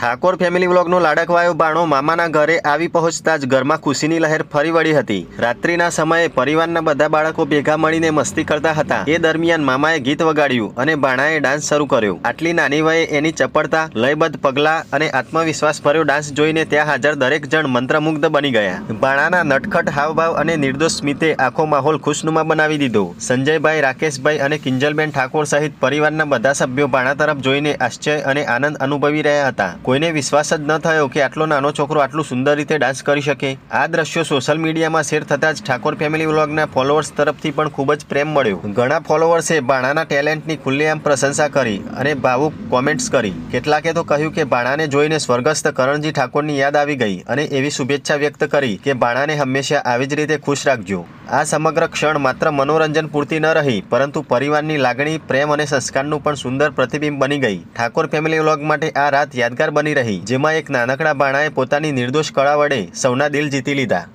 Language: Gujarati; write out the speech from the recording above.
ઠાકોર ફેમિલી વ્લોગનો લાડકવાયો બાણો મામાના ઘરે આવી પહોંચતા જ ઘરમાં ખુશીની લહેર ફરી વળી હતી. રાત્રિના સમયે પરિવારના બધા બાળકો ભેગા મળીને મસ્તી કરતા હતા. એ દરમિયાન મામાએ ગીત વગાડ્યું અને બાણાએ ડાન્સ શરૂ કર્યો. આટલી નાની વયે એની ચપળતા, લયબદ્ધ પગલા અને આત્મવિશ્વાસ ભર્યો ડાન્સ જોઈને ત્યાં હાજર દરેક જણ મંત્રમુગ્ધ બની ગયા. બાણાના નટખટ હાવભાવ અને નિર્દોષ સ્મિતે આખો માહોલ ખુશનુમા બનાવી દીધો. સંજયભાઈ, રાકેશભાઈ અને કિંજલબેન ઠાકોર સહિત પરિવારના બધા સભ્યો બાણા તરફ જોઈને આશ્ચર્ય અને આનંદ અનુભવી રહ્યા હતા. કોઈને વિશ્વાસ જ ન થયો કે આટલો નાનો છોકરો આટલું સુંદર રીતે ડાન્સ કરી શકે. આ દ્રશ્યો સોશિયલ મીડિયામાં શેર થતાં જ ઠાકોર ફેમિલી વ્લોગના ફોલોઅર્સ તરફથી પણ ખૂબ જ પ્રેમ મળ્યો. ઘણા ફોલોઅર્સે બાણાના ટેલેન્ટની ખુલ્લેઆમ પ્રશંસા કરી અને ભાવુક કોમેન્ટ્સ કરી. કેટલાકે તો કહ્યું કે બાણાને જોઈને સ્વર્ગસ્થ કરણજી ઠાકોરની યાદ આવી ગઈ અને એવી શુભેચ્છા વ્યક્ત કરી કે બાણાને હંમેશા આવી જ રીતે ખુશ રાખજો. આ સમગ્ર ક્ષણ માત્ર મનોરંજન પૂરતી ન રહી, પરંતુ પરિવારની લાગણી, પ્રેમ અને સંસ્કારનું પણ સુંદર પ્રતિબિંબ બની ગઈ. ઠાકોર ફેમિલી વ્લોગ માટે આ રાત યાદગાર બની રહી જેમાં એક નાનકડા બાણાએ પોતાની નિર્દોષ કળા વડે સૌના દિલ જીતી લીધા.